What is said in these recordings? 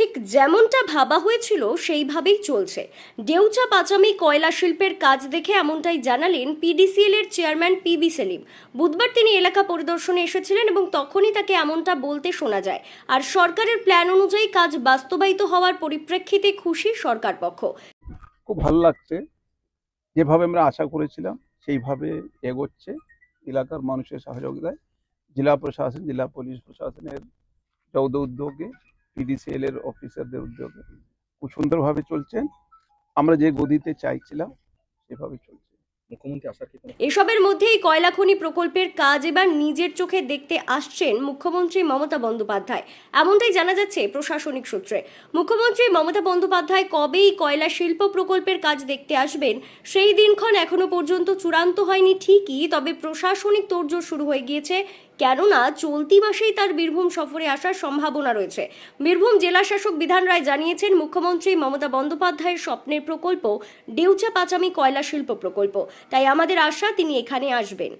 ঠিক যেমনটা ভাবা হয়েছিল, সেইভাবেই চলছে। ডেউচা পাচামি কয়লা শিল্পের কাজ দেখে এমনটাই জানালেন পিডিসিএল এর চেয়ারম্যান পিবি সেলিম। বুধবার তিনি এলাকা পরিদর্শনে এসেছিলেন এবং তখনই তাকে এমনটা বলতে শোনা যায়। আর সরকারের প্ল্যান অনুযায়ী কাজ বাস্তবায়িত হওয়ার পরিপ্রেক্ষিতে খুশি সরকার পক্ষ। খুব ভালো লাগছে। যেভাবে আমরা আশা করেছিলাম, সেইভাবে এগোচ্ছে এলাকার মানুষের সহযোগিতায়। জেলা প্রশাসন, জেলা পুলিশ প্রশাসনের যৌথ উদ্যোগে পিডিসিএল এর অফিসারদের উদ্যোগে। খুব সুন্দরভাবে চলছেন আমরা যে গদিতে চাইছিলাম সেভাবে চলছে। এসবের মধ্যেই কয়লা খনি প্রকল্পের কাজ এবার নিজের চোখে দেখতে আসছেন মুখ্যমন্ত্রী মমতা বন্দ্যোপাধ্যায়। এমনটাই জানা যাচ্ছে প্রশাসনিক সূত্রে। মুখ্যমন্ত্রী মমতা বন্দ্যোপাধ্যায় কবেই কয়লা শিল্প প্রকল্পের কাজ দেখতে আসবেন সেই দিনক্ষণ এখনও পর্যন্ত চূড়ান্ত হয়নি ঠিকই তবে প্রশাসনিক তোড়জোড় শুরু হয়ে গিয়েছে কেননা চলতি মাসেই তার বীরভূম সফরে আসার সম্ভাবনা রয়েছে। বীরভূম জেলা শাসক বিধান রায় জানিয়েছেন, মুখ্যমন্ত্রী মমতা বন্দ্যোপাধ্যায়ের স্বপ্নের প্রকল্প ডেউচা পাচামি কয়লা শিল্প প্রকল্প। তাই আমাদের আশা, তিনি এখানে আসবেন।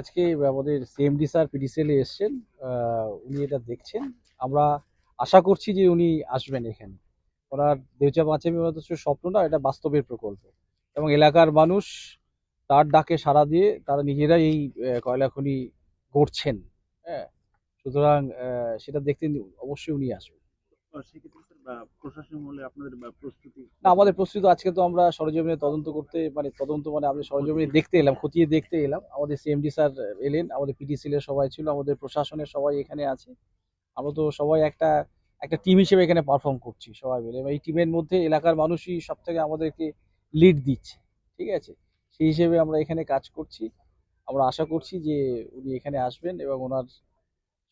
আজকে আমাদের সিএমডি স্যার পিডিসিএল এসছেন উনি এটা দেখছেন। আমরা আশা করছি যে উনি আসবেন এখানে। ওনার দেউচা পাঁচামি স্বপ্ন না, এটা বাস্তবের প্রকল্প। এবং এলাকার মানুষ তার ডাকে সাড়া দিয়ে তারা নিজেরাই এই কয়লা খনি গড়ছেন হ্যাঁ। সুতরাং সেটা দেখতে অবশ্যই উনি আসবেন। আমাদের প্রস্তুত আজকে তো আমরা সরজমিনে তদন্ত করতে মানে তদন্ত মানে আমরা সরজমিনে দেখতে এলাম খতিয়ে দেখতে এলাম। আমাদের সিএমডি স্যার এলেন আমাদের পিডিসিএল এর সবাই ছিল আমাদের প্রশাসনের সবাই এখানে আছে। আমরা তো সবাই একটা একটা টিম হিসেবে এখানে পারফর্ম করছি সবাই মিলে। এই টিমের মধ্যে এলাকার মানুষই সব থেকে আমাদেরকে লিড দিচ্ছে ঠিক আছে? সেই হিসেবে আমরা এখানে কাজ করছি। আমরা আশা করছি যে উনি এখানে আসবেন এবং ওনার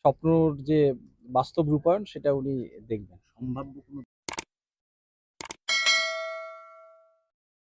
স্বপ্নর যে বাস্তব রূপায়ণ, সেটা উনি দেখবেন। সম্ভাব্য